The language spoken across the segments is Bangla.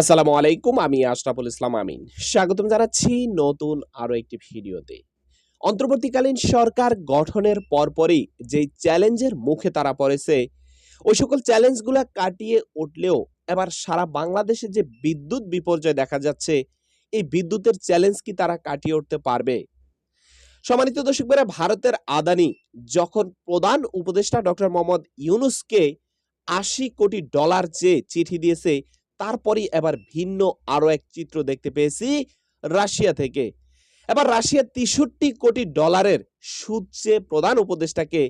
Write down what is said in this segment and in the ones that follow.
আসসালামু আলাইকুম, আমি আশরাফুল ইসলাম আমিন। স্বাগতম জানাচ্ছি নতুন আরও একটি ভিডিওতে। অন্তর্বর্তীকালীন সরকার গঠনের পরপরই যে চ্যালেঞ্জের মুখে তারা পড়েছে, ওই সকল চ্যালেঞ্জগুলো কাটিয়ে উঠলেও এবার সারা বাংলাদেশে যে বিদ্যুৎ বিপর্যয় দেখা যাচ্ছে, এই বিদ্যুতের চ্যালেঞ্জ কি তারা কাটিয়ে উঠতে পারবে? সম্মানিত দর্শকরা ভারতের আদানি যখন প্রধান উপদেষ্টা ডক্টর মোহাম্মদ ইউনুসকে আশি কোটি ডলার চেয়ে চিঠি দিয়েছে তারপরই এবার ভিন্ন আরও এক চিত্র দেখতে পেয়েছি রাশিয়া থেকে। এবার রাশিয়া তেষট্টি কোটি ডলারের সুদ চেয়ে প্রধান উপদেষ্টাকে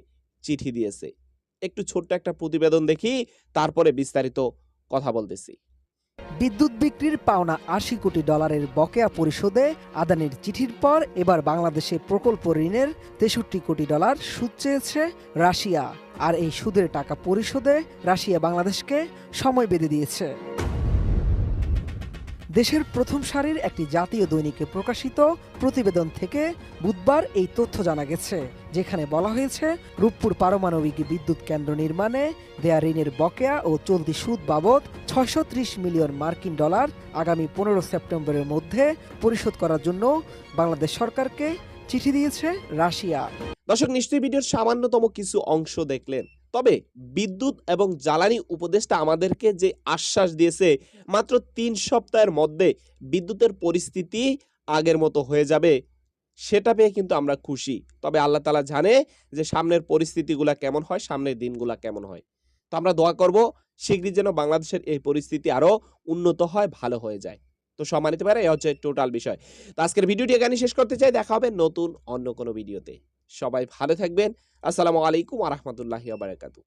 চিঠি দিয়েছে। একটু ছোট্ট একটা প্রতিবেদন দেখি, তারপরে বিস্তারিত কথা বলতেছি। বিদ্যুৎ বিক্রির পাওনা আশি কোটি ডলারের বকেয়া পরিশোধে আদানির চিঠির পর এবার বাংলাদেশে প্রকল্প ঋণের তেষট্টি কোটি ডলার সুদ চেয়েছে রাশিয়া। আর এই সুদের টাকা পরিশোধে রাশিয়া বাংলাদেশকে সময় বেঁধে দিয়েছে। দেশের প্রথম সারির একটি জাতীয় দৈনিকে প্রকাশিত প্রতিবেদন থেকে বুধবার এই তথ্য জানা গেছে, যেখানে বলা হয়েছে, রূপপুর পারমাণবিক বিদ্যুৎ কেন্দ্র নির্মাণে দেয়া ঋণের বকেয়া ও চলতি সুদ বাবদ ছয়শো ত্রিশ মিলিয়ন মার্কিন ডলার আগামী পনেরো সেপ্টেম্বরের মধ্যে পরিশোধ করার জন্য বাংলাদেশ সরকারকে চিঠি দিয়েছে রাশিয়া। দর্শক, নিশ্চয়ই ভিডিওর সামান্যতম কিছু অংশ দেখলেন। তবে বিদ্যুৎ এবং জ্বালানি উপদেষ্টা আমাদেরকে যে আশ্বাস দিয়েছে, মাত্র তিন সপ্তাহের মধ্যে বিদ্যুতের পরিস্থিতি আগের মতো হয়ে যাবে, সেটা পেয়ে কিন্তু আমরা খুশি। তবে আল্লাহ তালা জানে যে সামনের পরিস্থিতিগুলা কেমন হয়, সামনের দিনগুলা কেমন হয়। তো আমরা দোয়া করব শীঘ্রই যেন বাংলাদেশের এই পরিস্থিতি আরও উন্নত হয়, ভালো হয়ে যায়। তো সম্মানিত পারে এ হচ্ছে টোটাল বিষয়। তো আজকের ভিডিওটি এখানে শেষ করতে চাই, দেখা হবে নতুন অন্য কোনো ভিডিওতে। সবাই ভালো থাকবেন। আসসালামু আলাইকুম আ রহমতুল্লাহি বারাকাতু